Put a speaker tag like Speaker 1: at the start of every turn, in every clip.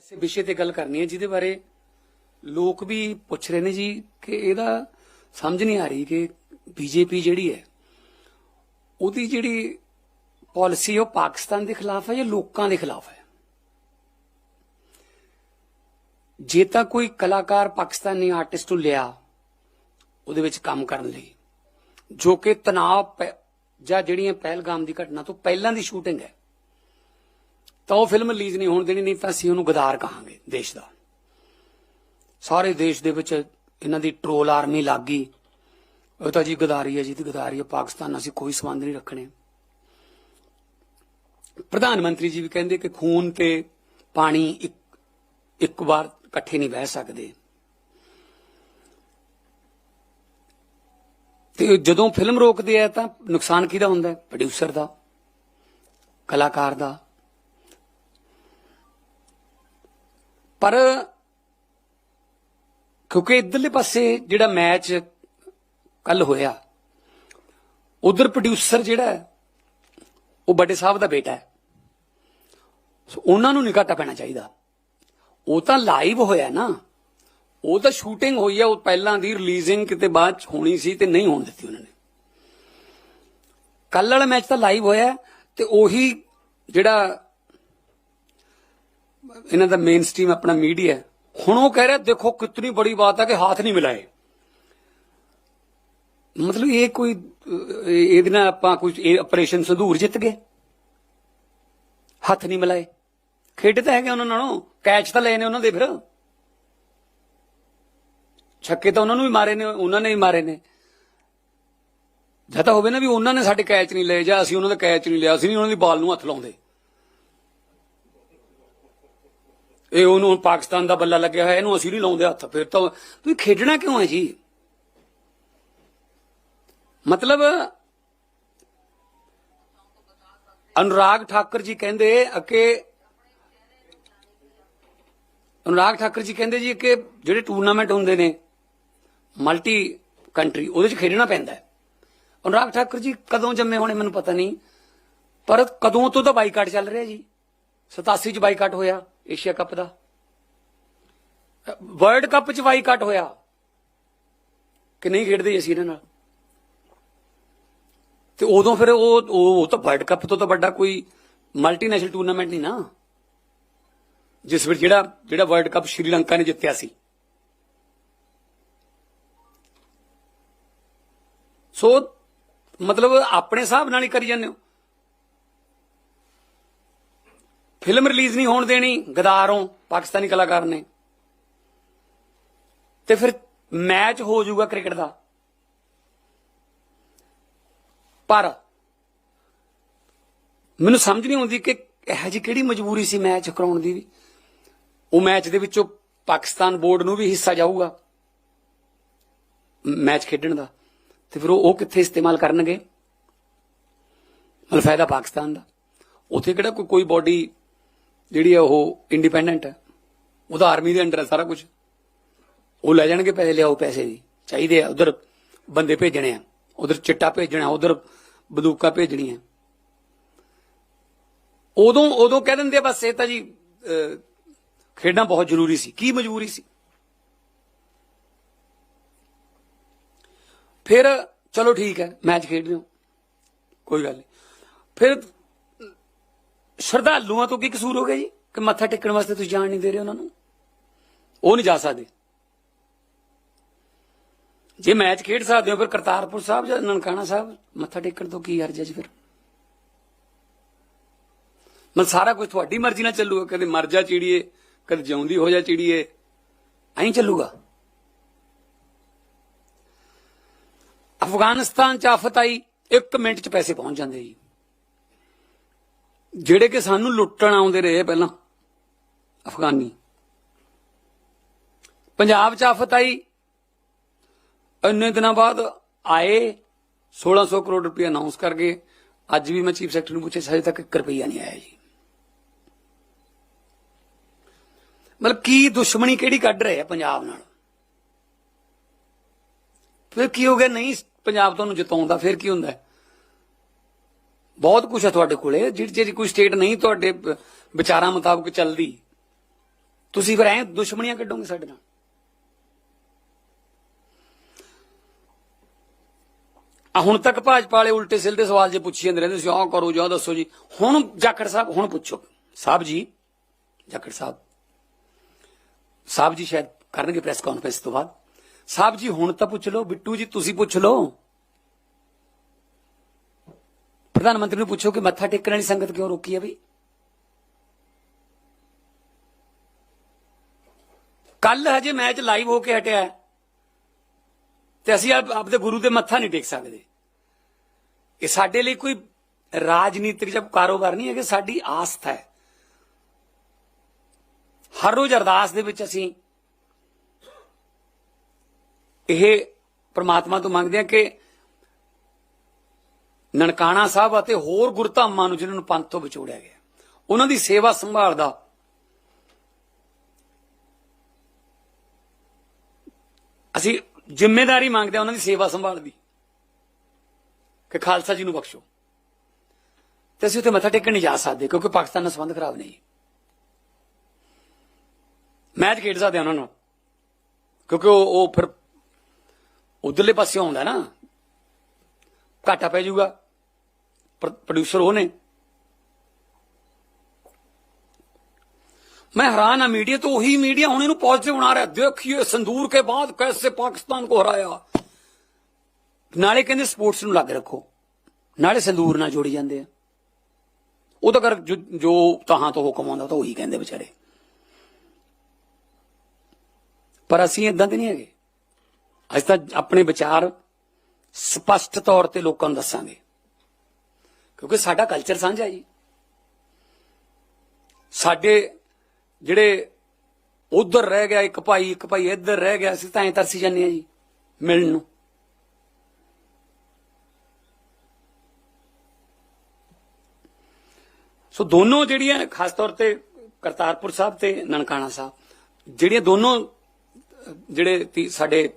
Speaker 1: ਐਸੇ ਵਿਸ਼ੇ ਤੇ ਗੱਲ ਕਰਨੀ ਹੈ ਜਿਹਦੇ ਬਾਰੇ ਲੋਕ ਵੀ ਪੁੱਛ ਰਹੇ ਨੇ ਜੀ ਕਿ ਇਹਦਾ ਸਮਝ ਨਹੀਂ ਆ ਰਹੀ ਕਿ ਬੀਜੇਪੀ ਜਿਹੜੀ ਹੈ, ਉਹਦੀ ਜਿਹੜੀ ਪਾਲਿਸੀ ਉਹ ਪਾਕਿਸਤਾਨ ਦੇ ਖਿਲਾਫ ਹੈ ਜਾਂ ਲੋਕਾਂ ਦੇ ਖਿਲਾਫ ਹੈ? ਜੇ ਤਾਂ ਕੋਈ ਕਲਾਕਾਰ ਪਾਕਿਸਤਾਨੀ ਆਰਟਿਸਟ ਨੂੰ ਲਿਆ ਉਹਦੇ ਵਿੱਚ ਕੰਮ ਕਰਨ ਲਈ, ਜੋ ਕਿ ਤਣਾਅ ਪੈ- ਜਾਂ ਜਿਹੜੀਆਂ ਪਹਿਲਗਾਮ ਦੀ ਘਟਨਾ ਤੋਂ ਪਹਿਲਾਂ ਦੀ ਸ਼ੂਟਿੰਗ ਹੈ ਤਾਂ ਉਹ ਫਿਲਮ ਰਿਲੀਜ਼ ਨਹੀਂ ਹੋਣ ਦੇਣੀ, ਨਹੀਂ ਤਾਂ ਅਸੀਂ ਉਹਨੂੰ ਗਦਾਰ ਕਹਾਂਗੇ, ਦੇਸ਼ ਦਾ। ਸਾਰੇ ਦੇਸ਼ ਦੇ ਵਿੱਚ ਇਹਨਾਂ ਦੀ ਟ੍ਰੋਲ ਆਰਮੀ ਲੱਗ ਗਈ। ਉਹ ਤਾਂ ਜੀ ਗਦਾਰੀ ਹੈ ਜੀ, ਤੇ ਗਦਾਰੀ ਹੈ ਪਾਕਿਸਤਾਨ ਨਾਲ ਅਸੀਂ ਕੋਈ ਸੰਬੰਧ ਨਹੀਂ ਰੱਖਣੇ। ਪ੍ਰਧਾਨ ਮੰਤਰੀ ਜੀ ਵੀ ਕਹਿੰਦੇ ਕਿ ਖੂਨ ਤੇ ਪਾਣੀ ਇੱਕ ਇੱਕ ਵਾਰ ਇਕੱਠੇ ਨਹੀਂ ਬਹਿ ਸਕਦੇ। ਤੇ ਜਦੋਂ ਫਿਲਮ ਰੋਕਦੇ ਆ ਤਾਂ ਨੁਕਸਾਨ ਕਿਹਦਾ ਹੁੰਦਾ ਪ੍ਰੋਡਿਊਸਰ ਦਾ, ਕਲਾਕਾਰ ਦਾ। ਪਰ ਕਿਉਂਕਿ ਇਧਰਲੇ ਪਾਸੇ ਜਿਹੜਾ ਮੈਚ ਕੱਲ ਹੋਇਆ, ਉਧਰ ਪ੍ਰੋਡਿਊਸਰ ਜਿਹੜਾ ਉਹ ਵੱਡੇ ਸਾਹਿਬ ਦਾ ਬੇਟਾ ਹੈ। ਸੋ ਉਹਨਾਂ ਨੂੰ ਨਹੀਂ ਘਾਟਾ ਪੈਣਾ ਚਾਹੀਦਾ। ਉਹ ਤਾਂ ਲਾਈਵ ਹੋਇਆ ਨਾ। ਉਹ ਤਾਂ ਸ਼ੂਟਿੰਗ ਹੋਈ ਹੈ ਉਹ ਪਹਿਲਾਂ ਦੀ ਰਿਲੀਜ਼ਿੰਗ ਕਿਤੇ ਬਾਅਦ ਚ ਹੋਣੀ ਸੀ ਤੇ ਨਹੀਂ ਹੋਣ ਦਿੱਤੀ ਉਹਨਾਂ ਨੇ। ਕੱਲ ਵਾਲਾ ਮੈਚ ਤਾਂ ਲਾਈਵ ਹੋਇਆ ਹੈ ਤੇ ਉਹੀ ਜਿਹੜਾ ਇਹਨਾਂ ਦਾ ਮੇਨ ਸਟ੍ਰੀਮ ਆਪਣਾ ਮੀਡੀਆ ਹੈ, ਹੁਣ ਉਹ ਕਹਿ ਰਿਹਾ ਦੇਖੋ ਕਿਤਨੀ ਬੜੀ ਬਾਤ ਹੈ ਕਿ ਹੱਥ ਨਹੀਂ ਮਿਲਾਏ। ਮਤਲਬ ਇਹ ਕੋਈ ਇਹਦੇ ਨਾਲ ਆਪਾਂ ਕੋਈ ਇਹ ਆਪਰੇਸ਼ਨ ਸੰਧੂਰ ਜਿੱਤ ਗਏ। ਹੱਥ ਨਹੀਂ ਮਿਲਾਏ। ਖੇਡ ਤਾਂ ਹੈਗੇ ਉਹਨਾਂ ਨਾਲੋਂ ਕੈਚ ਤਾਂ ਲਏ ਨੇ ਉਹਨਾਂ ਦੇ ਫਿਰ। ਛੱਕੇ ਤਾਂ ਉਹਨਾਂ ਨੂੰ ਵੀ ਮਾਰੇ ਨੇ ਉਹਨਾਂ ਨੇ ਵੀ ਮਾਰੇ ਨੇ। ਜਾਂ ਤਾਂ ਹੋਵੇ ਨਾ ਵੀ ਉਹਨਾਂ ਨੇ ਸਾਡੇ ਕੈਚ ਨਹੀਂ ਲਏ ਜਾਂ ਅਸੀਂ ਉਹਨਾਂ ਦਾ ਕੈਚ ਨਹੀਂ ਲਿਆ ਅਸੀਂ ਨਹੀਂ ਉਹਨਾਂ ਦੀ ਬਾਲ ਨੂੰ ਹੱਥ ਲਾਉਂਦੇ। ਇਹ ਉਹਨੂੰ ਹੁਣ ਪਾਕਿਸਤਾਨ ਦਾ ਬੱਲਾ ਲੱਗਿਆ ਹੋਇਆ, ਇਹਨੂੰ ਅਸੀਂ ਨਹੀਂ ਲਾਉਂਦੇ ਹੱਥ। ਫਿਰ ਤਾਂ ਤੁਸੀਂ ਖੇਡਣਾ ਕਿਉਂ ਹੈ ਜੀ? ਮਤਲਬ ਅਨੁਰਾਗ ਠਾਕਰ ਜੀ ਕਹਿੰਦੇ ਕਿ ਅਨੁਰਾਗ ਠਾਕਰ ਜੀ ਕਹਿੰਦੇ ਜੀ ਕਿ ਜਿਹੜੇ ਟੂਰਨਾਮੈਂਟ ਹੁੰਦੇ ਨੇ, ਮਲਟੀ ਕੰਟਰੀ, ਉਹਦੇ ਚ ਖੇਡਣਾ ਪੈਂਦਾ ਹੈ। ਅਨੁਰਾਗ ਠਾਕਰ ਜੀ ਕਦੋਂ ਜੰਮੇ ਹੋਣੇ ਮੈਨੂੰ ਪਤਾ ਨਹੀਂ, ਪਰ ਕਦੋਂ ਤੋਂ ਤਾਂ ਬਾਈਕਾਟ ਚੱਲ ਰਿਹਾ ਜੀ। 87 ਚ ਬਾਈਕਾਟ ਹੋਇਆ। ਏਸ਼ੀਆ ਕੱਪ ਦਾ। ਵਰਲਡ ਕੱਪ ਚ ਬਾਈਕਾਟ ਹੋਇਆ। ਕਿ ਨਹੀਂ ਖੇਡਦੇ ਅਸੀਂ ਇਹਨਾਂ ਨਾਲ। ਤੇ ਉਦੋਂ ਫਿਰ ਉਹ ਉਹ ਤਾਂ ਵਰਲਡ ਕੱਪ ਤੋਂ ਤਾਂ ਵੱਡਾ ਕੋਈ ਮਲਟੀਨੈਸ਼ਨਲ ਟੂਰਨਾਮੈਂਟ ਨਹੀਂ ਨਾ। ਜਿਸ ਵਿੱਚ ਜਿਹੜਾ ਜਿਹੜਾ ਵਰਲਡ ਕੱਪ ਸ਼੍ਰੀਲੰਕਾ ਨੇ ਜਿੱਤਿਆ ਸੀ। ਸੋ ਮਤਲਬ ਆਪਣੇ ਹਿਸਾਬ ਨਾਲ ਹੀ ਕਰੀ ਜਾਂਦੇ ਹੋ। ਫਿਲਮ ਰਿਲੀਜ਼ ਨਹੀਂ ਹੋਣ ਦੇਣੀ, ਗਦਾਰੋਂ, ਪਾਕਿਸਤਾਨੀ ਕਲਾਕਾਰ ਨੇ। ਤੇ ਫਿਰ ਮੈਚ ਹੋ ਜਾਊਗਾ ਕ੍ਰਿਕਟ ਦਾ। ਪਰ ਮੈਨੂੰ ਸਮਝ ਨਹੀਂ ਆਉਂਦੀ ਕਿ ਇਹ ਜੀ ਕਿਹੜੀ ਮਜਬੂਰੀ ਸੀ ਮੈਚ ਕਰਾਉਣ ਦੀ ਵੀ। ਉਹ ਮੈਚ ਦੇ ਵਿੱਚੋਂ ਪਾਕਿਸਤਾਨ ਬੋਰਡ ਨੂੰ ਵੀ ਹਿੱਸਾ ਜਾਊਗਾ ਮੈਚ ਖੇਡਣ ਦਾ। ਤੇ ਫਿਰ ਉਹ ਕਿੱਥੇ ਇਸਤੇਮਾਲ ਕਰਨਗੇ? ਮਤਲਬ ਫਾਇਦਾ ਪਾਕਿਸਤਾਨ ਦਾ। ਉੱਥੇ ਕਿਹੜਾ ਕੋਈ ਕੋਈ ਬਾਡੀ ਜਿਹੜੀ ਹੈ ਉਹ ਇੰਡੀਪੈਂਡੈਂਟ ਹੈ ਉਹਦਾ ਆਰਮੀ ਦੇ ਅੰਡਰ ਹੈ ਸਾਰਾ ਕੁਝ ਉਹ ਲੈ ਜਾਣਗੇ ਪੈਸੇ ਲਿਆਓ ਪੈਸੇ ਦੀ ਚਾਹੀਦੇ ਆ ਉਧਰ ਬੰਦੇ ਭੇਜਣੇ ਆ। ਉਧਰ ਚਿੱਟਾ ਭੇਜਣਾ ਉਧਰ ਬੰਦੂਕਾਂ ਭੇਜਣੀਆਂ। ਉਦੋਂ ਉਦੋਂ ਕਹਿ ਦਿੰਦੇ ਬਸ ਇਹ ਤਾਂ ਜੀ ਅਹ, ਖੇਡਣਾ ਬਹੁਤ ਜ਼ਰੂਰੀ ਸੀ। ਕੀ ਮਜਬੂਰੀ ਸੀ? ਫਿਰ ਚਲੋ ਠੀਕ ਹੈ ਮੈਚ ਖੇਡ ਰਹੇ ਹੋ। ਕੋਈ ਗੱਲ ਨਹੀਂ। ਫਿਰ ਸ਼ਰਧਾਲੂਆਂ ਤੋਂ ਕੀ ਕਸੂਰ ਹੋ ਗਿਆ ਜੀ? ਕਿ ਮੱਥਾ ਟੇਕਣ ਵਾਸਤੇ ਤੁਸੀਂ ਜਾਣ ਨਹੀਂ ਦੇ ਰਹੇ ਉਹਨਾਂ ਨੂੰ? ਉਹ ਨਹੀਂ ਜਾ ਸਕਦੇ। ਜੇ ਮੈਚ ਖੇਡ ਸਕਦੇ ਹੋ ਫਿਰ ਕਰਤਾਰਪੁਰ ਸਾਹਿਬ ਜਾਂ ਨਨਕਾਣਾ ਸਾਹਿਬ, ਮੱਥਾ ਟੇਕਣ ਤੋਂ ਕੀ ਹਰਜ ਹੈ ਜੀ ਫਿਰ? ਮਨ ਸਾਰਾ ਕੁਝ ਤੁਹਾਡੀ ਮਰਜ਼ੀ ਨਾਲ ਚੱਲੂਗਾ, ਕਦੇ ਮਰ ਜਾ ਚਿੜੀਏ, ਕਦੇ ਜਿਉਂਦੀ ਹੋ ਜਾ ਚਿੜੀਏ, ਐਂ ਚੱਲੂਗਾ। ਅਫਗਾਨਿਸਤਾਨ ਚ ਆਫਤ ਆਈ 1 ਮਿੰਟ ਚ ਪੈਸੇ ਪਹੁੰਚ ਜਾਂਦੇ ਜੀ। ਜਿਹੜੇ ਕਿ ਸਾਨੂੰ ਲੁੱਟਣ ਆਉਂਦੇ ਰਹੇ ਪਹਿਲਾਂ, ਅਫਗਾਨੀ। ਪੰਜਾਬ ਚ ਆਫਤ ਆਈ। ਇੰਨੇ ਦਿਨਾਂ ਬਾਅਦ ਆਏ 1600 ਕਰੋੜ ਰੁਪਏ ਅਨਾਉਂਸ ਕਰ ਗਏ। ਅੱਜ ਵੀ ਮੈਂ ਚੀਫ ਸੈਕਟਰੀ ਨੂੰ ਪੁੱਛਿਆ, ਹਜੇ ਤੱਕ 1 ਰੁਪਈਆ ਨਹੀਂ ਆਇਆ ਜੀ। ਮਤਲਬ ਕੀ ਦੁਸ਼ਮਣੀ ਕਿਹੜੀ ਕੱਢ ਰਹੇ ਆ ਪੰਜਾਬ ਨਾਲ? ਫਿਰ ਕੀ ਹੋ ਗਿਆ? ਨਹੀਂ, ਪੰਜਾਬ ਤੁਹਾਨੂੰ ਜਿਤਾਉਂਦਾ ਫਿਰ ਕੀ ਹੁੰਦਾ? ਬਹੁਤ ਕੁਝ ਹੈ ਤੁਹਾਡੇ ਕੋਲੇ, ਜਿਹੜੀ ਜਿਹੜੀ ਕੋਈ ਸਟੇਟ ਨਹੀਂ ਤੁਹਾਡੇ ਵਿਚਾਰਾਂ ਮੁਤਾਬਕ ਚੱਲਦੀ। ਤੁਸੀਂ ਫਿਰ ਐ ਦੁਸ਼ਮਣੀਆਂ ਕੱਢੋਗੇ ਸਾਡੇ ਨਾਲ? ਆ ਹੁਣ ਤੱਕ ਭਾਜਪਾ ਵਾਲੇ ਉਲਟੇ ਸਿੱਧੇ ਸਵਾਲ ਜੇ ਪੁੱਛੀ ਜਾਂਦੇ ਰਹਿੰਦੇ ਸੀ, ਆਹ ਕਰੋ ਜਾਂ ਦੱਸੋ ਜੀ। ਹੁਣ ਜਾਖੜ ਸਾਹਿਬ, ਹੁਣ ਪੁੱਛੋ। ਸਾਹਿਬ ਜੀ, ਜਾਖੜ ਸਾਹਿਬ। ਸਾਹਿਬ ਜੀ ਸ਼ਾਇਦ ਕਰਨਗੇ ਪ੍ਰੈਸ ਕਾਨਫਰੰਸ ਤੋਂ ਬਾਅਦ। ਸਾਹਿਬ ਜੀ, ਹੁਣ ਤਾਂ ਪੁੱਛ ਲਓ। ਬਿੱਟੂ ਜੀ, ਤੁਸੀਂ ਪੁੱਛ ਲਓ। ਪ੍ਰਧਾਨ ਮੰਤਰੀ ਨੂੰ ਪੁੱਛੋ ਕਿ ਮੱਥਾ ਟੇਕਣ ਵਾਲੀ ਸੰਗਤ ਕਿਉਂ ਰੋਕੀ ਹੈ ਬਈ? ਕੱਲ ਹਜੇ ਮੈਚ ਲਾਈਵ ਹੋ ਕੇ ਹਟਿਆ ਹੈ ਤੇ ਅਸੀਂ ਆਪਦੇ ਗੁਰੂ ਦੇ ਮੱਥਾ ਨਹੀਂ ਟੇਕ ਸਕਦੇ। ਇਹ ਸਾਡੇ ਲਈ ਕੋਈ ਰਾਜਨੀਤਿਕ ਜਾਂ ਕਾਰੋਬਾਰ ਨਹੀਂ ਹੈ ਕਿ ਸਾਡੀ ਆਸਥਾ ਹੈ। ਹਰ ਰੋਜ਼ ਅਰਦਾਸ ਦੇ ਵਿੱਚ ਅਸੀਂ ਇਹ ਪ੍ਰਮਾਤਮਾ ਤੋਂ ਮੰਗਦੇ ਹਾਂ ਕਿ ਨਨਕਾਣਾ ਸਾਹਿਬ ਅਤੇ ਹੋਰ ਗੁਰਧਾਮਾਂ ਨੂੰ ਜਿਨ੍ਹਾਂ ਨੂੰ ਪੰਥ ਤੋਂ ਵਿਛੋੜਿਆ ਗਿਆ। ਉਹਨਾਂ ਦੀ ਸੇਵਾ ਸੰਭਾਲ ਦਾ ਅਸੀਂ ਜ਼ਿੰਮੇਵਾਰੀ ਮੰਗਦੇ ਹਾਂ ਉਹਨਾਂ ਦੀ ਸੇਵਾ ਸੰਭਾਲ ਦੀ ਕਿ ਖਾਲਸਾ ਜੀ ਨੂੰ ਬਖਸ਼ੋ। ਤੇ ਅਸੀਂ ਉੱਥੇ ਮੱਥਾ ਟੇਕਣ ਨਹੀਂ ਜਾ ਸਕਦੇ ਕਿਉਂਕਿ ਪਾਕਿਸਤਾਨ ਨਾਲ ਸੰਬੰਧ ਖਰਾਬ ਨਹੀਂ। ਮੈਚ ਖੇਡ ਸਕਦੇ ਹਾਂ ਉਹਨਾਂ ਨੂੰ। ਕਿਉਂਕਿ ਉਹ ਉਹ ਫਿਰ ਉਧਰਲੇ ਪਾਸੇ ਆਉਂਦਾ ਨਾ। ਘਾਟਾ ਪੈ ਜਾਊਗਾ। ਪ੍ਰੋਡਿਊਸਰ ਉਹ ਨੇ मैं हैरान है मीडिया तो वही मीडिया होने ਨੂੰ पॉजिटिव बना रहा है देखिए संदूर के बाद कैसे पाकिस्तान को हराया ਨਾਲੇ ਕਹਿੰਦੇ ਸਪੋਰਟਸ ਨੂੰ ਲੱਗ ਰੱਖੋ ਨਾਲੇ ਸੰਦੂਰ ਨਾਲ ਜੋੜੀ ਜਾਂਦੇ ਆ ਉਹ ਤਾਂ ਕਰ ਜੋ- ਜੋ ਤਹਾਂ ਤੋਂ ਹੁਕਮ ਆਉਂਦਾ ਉਹ ਤਾਂ ਉਹੀ ਕਹਿੰਦੇ ਵਿਚਾਰੇ ਪਰ ਅਸੀਂ ਇਦਾਂ ਦੇ ਨਹੀਂ ਹੈਗੇ ਅਸੀਂ ਤਾਂ ਆਪਣੇ ਵਿਚਾਰ ਸਪਸ਼ਟ ਤੌਰ ਤੇ ਲੋਕਾਂ ਨੂੰ ਦੱਸਾਂਗੇ ਕਿਉਂਕਿ ਸਾਡਾ ਕਲਚਰ ਸਾਂਝਾ ਜੀ। ਸਾਡੇ ਜਿਹੜੇ ਉਧਰ ਰਹਿ ਗਿਆ ਇੱਕ ਭਾਈ ਇੱਕ ਭਾਈ ਇੱਧਰ ਰਹਿ ਗਿਆ, ਅਸੀਂ ਤਾਂ ਐਂ ਤਰਸੀ ਜਾਂਦੇ ਆ ਜੀ, ਮਿਲਣ ਨੂੰ। ਸੋ ਦੋਨੋਂ ਜਿਹੜੀਆਂ ਖਾਸ ਤੌਰ ਤੇ ਕਰਤਾਰਪੁਰ ਸਾਹਿਬ ਤੇ ਨਨਕਾਣਾ ਸਾਹਿਬ, ਜਿਹੜੀਆਂ ਦੋਨੋਂ ਜਿਹੜੇ ਸਾਡੇ,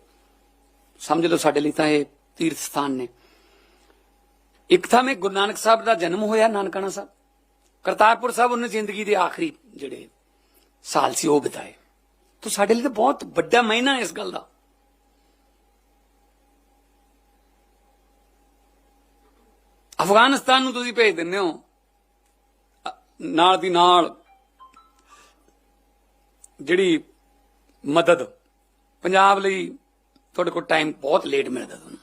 Speaker 1: ਸਮਝ ਲਓ ਸਾਡੇ ਲਈ ਤਾਂ ਇਹ ਤੀਰਥ ਸਥਾਨ ਨੇ। ਇੱਕ ਥਾਂ ਮੈਂ ਗੁਰੂ ਨਾਨਕ ਸਾਹਿਬ ਦਾ ਜਨਮ ਹੋਇਆ ਨਾਨਕਾਣਾ ਸਾਹਿਬ। ਕਰਤਾਰਪੁਰ ਸਾਹਿਬ ਉਹਨੇ ਜ਼ਿੰਦਗੀ ਦੇ ਆਖਰੀ ਜਿਹੜੇ ਸਾਲ ਸੀ, ਉਹ ਬਿਤਾਏ। ਤਾਂ ਸਾਡੇ ਲਈ ਤਾਂ ਬਹੁਤ ਵੱਡਾ ਮਹੀਨਾ ਇਸ ਗੱਲ ਦਾ। ਅਫਗਾਨਿਸਤਾਨ ਨੂੰ ਤੁਸੀਂ ਭੇਜ ਦਿੰਦੇ ਹੋ। ਨਾਲ ਦੀ ਨਾਲ ਜਿਹੜੀ ਮਦਦ, ਪੰਜਾਬ ਲਈ ਤੁਹਾਡੇ ਕੋਲ ਟਾਈਮ ਬਹੁਤ ਲੇਟ ਮਿਲਦਾ ਤੁਹਾਨੂੰ।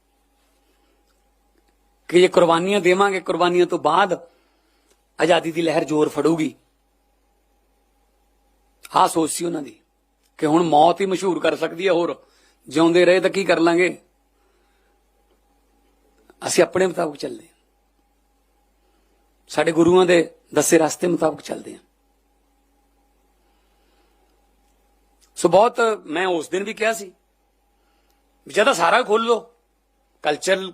Speaker 1: ਕਿ ਜੇ ਕੁਰਬਾਨੀਆਂ ਦੇਵਾਂਗੇ, ਕੁਰਬਾਨੀਆਂ ਤੋਂ ਬਾਅਦ ਆਜ਼ਾਦੀ ਦੀ ਲਹਿਰ ਜ਼ੋਰ ਫੜੂਗੀ। ਆਹ ਸੋਚ ਸੀ ਉਹਨਾਂ ਦੀ ਕਿ ਹੁਣ ਮੌਤ ਹੀ ਮਸ਼ਹੂਰ ਕਰ ਸਕਦੀ ਹੈ ਹੋਰ। ਜਿਉਂਦੇ ਰਹੇ ਤਾਂ ਕੀ ਕਰ ਲਾਂਗੇ? ਅਸੀਂ ਆਪਣੇ ਮੁਤਾਬਕ ਚੱਲਦੇ ਹਾਂ। ਸਾਡੇ ਗੁਰੂਆਂ ਦੇ ਦੱਸੇ ਰਸਤੇ ਮੁਤਾਬਕ ਚੱਲਦੇ ਹਾਂ। ਸੋ ਬਹੁਤ ਮੈਂ ਉਸ ਦਿਨ ਵੀ ਕਿਹਾ ਸੀ ਵੀ ਜਦੋਂ ਸਾਰਾ ਖੋਲ ਲੋ ਕਲਚਰ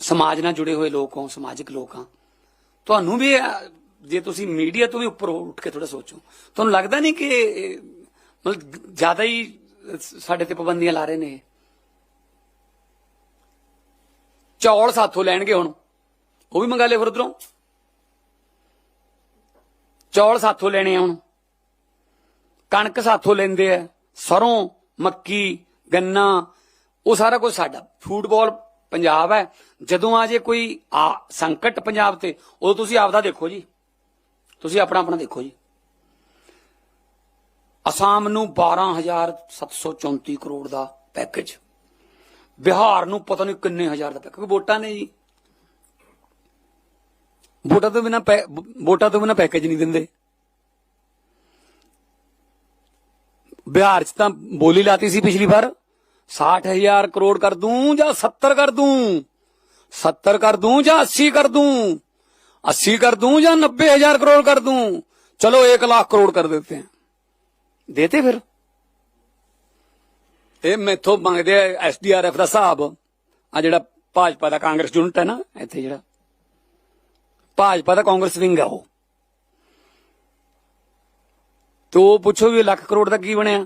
Speaker 1: ਸਮਾਜ ਨਾਲ ਜੁੜੇ ਹੋਏ ਲੋਕ ਹੋ, ਸਮਾਜਿਕ ਲੋਕ ਹਾਂ। ਤੁਹਾਨੂੰ ਵੀ, ਜੇ ਤੁਸੀਂ ਮੀਡੀਆ ਤੋਂ ਵੀ ਉੱਪਰ ਉੱਠ ਕੇ ਥੋੜਾ ਸੋਚੋ, ਤੁਹਾਨੂੰ ਲੱਗਦਾ ਨਹੀਂ ਕਿ, ਮਤਲਬ ਜ਼ਿਆਦਾ ਹੀ ਸਾਡੇ ਤੇ ਪਾਬੰਦੀਆਂ ਲਾ ਰਹੇ ਨੇ ਇਹ? ਚੌਲ ਸਾਥੋਂ ਲੈਣਗੇ ਹੁਣ। ਉਹ ਵੀ ਮੰਗਾ ਲੈ ਫਿਰ ਉਧਰੋਂ। ਚੌਲ ਸਾਥੋਂ ਲੈਣੇ ਆ ਹੁਣ। ਕਣਕ ਸਾਥੋਂ ਲੈਂਦੇ ਆ, ਸਰੋਂ, ਮੱਕੀ, ਗੰਨਾ, ਉਹ ਸਾਰਾ ਕੁਝ ਸਾਡਾ। ਫੁੱਟਬਾਲ ਪੰਜਾਬ ਹੈ। ਜਦੋਂ ਆ ਜੇ ਕੋਈ ਆ ਸੰਕਟ ਪੰਜਾਬ ਤੇ, ਉਦੋਂ ਤੁਸੀਂ ਆਪਦਾ ਦੇਖੋ ਜੀ। ਤੁਸੀਂ ਆਪਣਾ ਆਪਣਾ ਦੇਖੋ ਜੀ। ਅਸਾਮ ਨੂੰ 12734 ਕਰੋੜ ਦਾ ਪੈਕੇਜ। ਬਿਹਾਰ ਨੂੰ ਪਤਾ ਨਹੀਂ ਕਿੰਨੇ ਹਜ਼ਾਰ ਦਾ ਪੈਕੇਜ। ਵੋਟਾਂ ਨੇ ਜੀ। ਵੋਟਾਂ ਤੋਂ ਬਿਨਾ ਵੋਟਾਂ ਤੋਂ ਬਿਨਾ ਪੈਕੇਜ ਨਹੀਂ ਦਿੰਦੇ। ਬਿਹਾਰ ਚ ਤਾਂ ਬੋਲੀ ਲਾਤੀ ਸੀ ਪਿਛਲੀ ਵਾਰ। 60000 ਕਰੋੜ ਕਰ ਦੂੰ ਜਾਂ 70 ਕਰ ਦੂੰ 70 ਕਰ ਦੂੰ ਜਾਂ 80 ਕਰ ਦੂੰ 80 ਕਰ ਦੂੰ ਜਾਂ 90000 ਕਰੋੜ ਕਰ ਦੂं चलो एक लाख करोड़ कर देते हैं देते फिर ਇਹ ਮੈਥੋਂ ਮੰਗਦੇ ਆ ਐਸਡੀਆਰਐਫ ਦਾ ਹਿਸਾਬ ਆ ਜਿਹੜਾ ਭਾਜਪਾ ਦਾ ਕਾਂਗਰਸ ਯੂਨਿਟ ਹੈ ਨਾ ਇੱਥੇ ਜਿਹੜਾ ਭਾਜਪਾ ਦਾ ਕਾਂਗਰਸ ਵਿੰਗ ਆ ਉਹ ਤੋ ਪੁੱਛੋ ਵੀ ਲੱਖ ਕਰੋੜ ਦਾ ਕੀ ਬਣਿਆ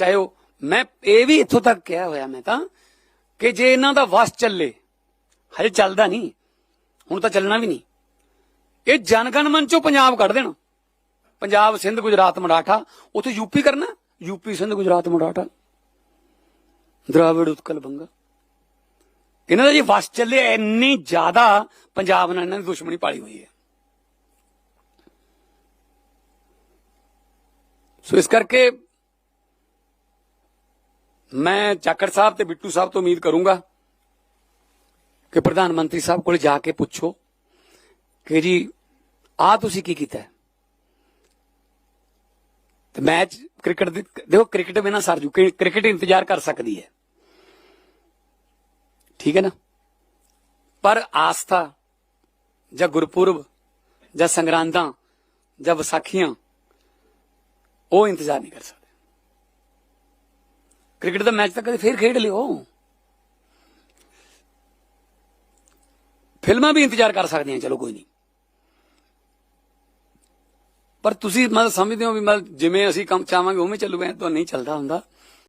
Speaker 1: ਚਾਹੇ ਉਹ ਮੈਂ ਇਹ ਵੀ ਇੱਥੋਂ ਤੱਕ ਕਿਹਾ ਹੋਇਆ ਮੈਂ ਤਾਂ ਕਿ ਜੇ ਇਹਨਾਂ ਦਾ ਵਸ ਚੱਲੇ, ਹਜੇ ਚੱਲਦਾ ਨਹੀਂ, ਹੁਣ ਤਾਂ ਚੱਲਣਾ ਵੀ ਨਹੀਂ। ਇਹ ਜਨਗਣ ਮਨ ਚੋਂ ਪੰਜਾਬ ਕੱਢ ਦੇਣ। ਪੰਜਾਬ ਸਿੰਧ ਗੁਜਰਾਤ ਮਰਾਠਾ, ਉੱਥੇ ਯੂਪੀ ਕਰਨਾ ਯੂਪੀ ਸਿੰਧ ਗੁਜਰਾਤ ਮਰਾਠਾ। ਦਰਾਵਿੜ ਉਤਕਲ ਬੰਗਾ। ਇਹਨਾਂ ਦਾ ਜੇ ਵਸ ਚੱਲੇ, ਇੰਨੀ ਜ਼ਿਆਦਾ ਪੰਜਾਬ ਨਾਲ ਇਹਨਾਂ ਦੀ ਦੁਸ਼ਮਣੀ ਪਾਲੀ ਹੋਈ ਹੈ। ਸੋ ਇਸ ਕਰਕੇ ਮੈਂ ਚਾਕਰ ਸਾਹਿਬ ਤੇ ਬਿੱਟੂ ਸਾਹਿਬ ਤੋਂ ਉਮੀਦ ਕਰੂੰਗਾ ਕਿ ਪ੍ਰਧਾਨ ਮੰਤਰੀ ਸਾਹਿਬ ਕੋਲ ਜਾ ਕੇ ਪੁੱਛੋ ਕਿ ਜੀ ਆ ਤੁਸੀਂ ਕੀ ਕੀਤਾ ਹੈ? ਤੇ ਮੈਚ ਕ੍ਰਿਕਟ ਦੀ ਦੇਖੋ ਕ੍ਰਿਕਟ ਬਿਨਾ ਸਰ ਜੂ ਕਿ- ਕ੍ਰਿਕਟ ਇੰਤਜ਼ਾਰ ਕਰ ਸਕਦੀ ਹੈ ਠੀਕ ਹੈ ਨਾ ਪਰ ਆਸਥਾ ਜਾਂ ਗੁਰਪੁਰਬ ਜਾਂ ਸੰਗਰਾਂਦਾਂ ਜਾਂ ਵਿਸਾਖੀਆਂ ਉਹ ਇੰਤਜ਼ਾਰ ਨਹੀਂ ਕਰ ਸਕਦੇ ਕ੍ਰਿਕਟ ਦਾ ਮੈਚ ਤਾਂ ਕਦੇ ਫੇਰ ਖੇਡ ਲਿਓ। ਫਿਲਮਾਂ ਵੀ ਇੰਤਜ਼ਾਰ ਕਰ ਸਕਦੀਆਂ, ਚਲੋ ਕੋਈ ਨਹੀਂ। ਪਰ ਤੁਸੀਂ ਮਤਲਬ ਸਮਝਦੇ ਹੋ ਵੀ ਮਤਲਬ ਜਿਵੇਂ ਅਸੀਂ ਕੰਮ ਚਾਹਾਂਗੇ, ਉਵੇਂ ਚੱਲੂਗਾ ਤਾਂ ਨਹੀਂ ਚੱਲਦਾ ਹੁੰਦਾ।